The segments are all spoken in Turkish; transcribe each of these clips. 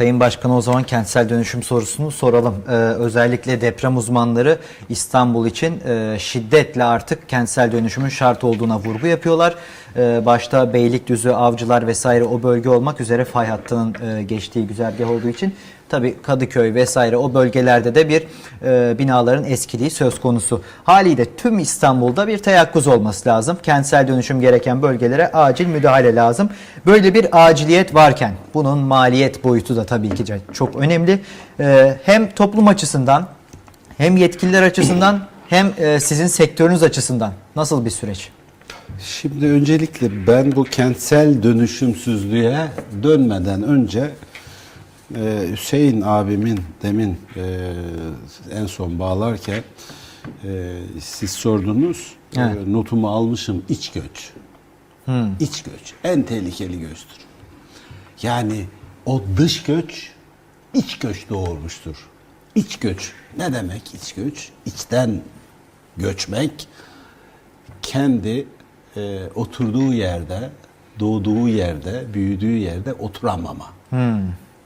Sayın Başkan'a o zaman kentsel dönüşüm sorusunu soralım. Ee, özellikle deprem uzmanları İstanbul için e, şiddetle artık kentsel dönüşümün şart olduğuna vurgu yapıyorlar. Ee, başta Beylikdüzü, Avcılar vesaire o bölge olmak üzere fay hattının e, geçtiği güzergah olduğu için tabii Kadıköy vesaire o bölgelerde de bir e, binaların eskiliği söz konusu. Haliyle tüm İstanbul'da bir teyakkuz olması lazım. Kentsel dönüşüm gereken bölgelere acil müdahale lazım. Böyle bir aciliyet varken bunun maliyet boyutu da tabii ki çok önemli. E, hem toplum açısından hem yetkililer açısından hem e, sizin sektörünüz açısından nasıl bir süreç? Şimdi öncelikle ben bu kentsel dönüşümsüzlüğe dönmeden önce e, Hüseyin abimin demin e, en son bağlarken e, siz sordunuz Evet. e, notumu almışım iç göç. İç göç en tehlikeli göçtür. Yani o dış göç iç göç doğurmuştur. İç göç ne demek iç göç? İçten göçmek kendi e, oturduğu yerde, doğduğu yerde, büyüdüğü yerde oturamama.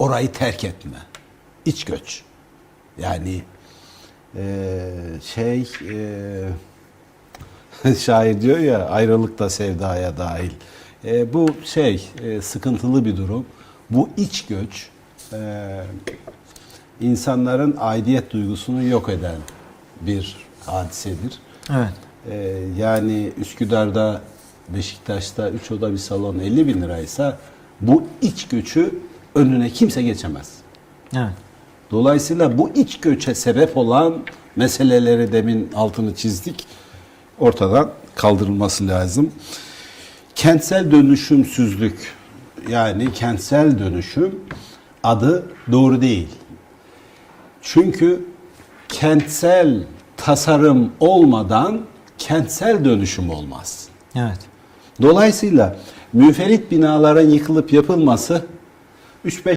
Orayı terk etme. İç göç. Yani e, şey e, şair diyor ya ayrılık da sevdaya dahil. E, bu şey e, sıkıntılı bir durum. Bu iç göç e, insanların aidiyet duygusunu yok eden bir hadisedir. Evet. Ee, yani Üsküdar'da, Beşiktaş'ta 3 oda bir salon 50 bin liraysa bu iç göçü önüne kimse geçemez. Evet. Dolayısıyla bu iç göçe sebep olan meseleleri demin altını çizdik. Ortadan kaldırılması lazım. Kentsel dönüşümsüzlük yani kentsel dönüşüm adı doğru değil. Çünkü kentsel tasarım olmadan kentsel dönüşüm olmaz. Evet. Dolayısıyla müferit binaların yıkılıp yapılması 3-5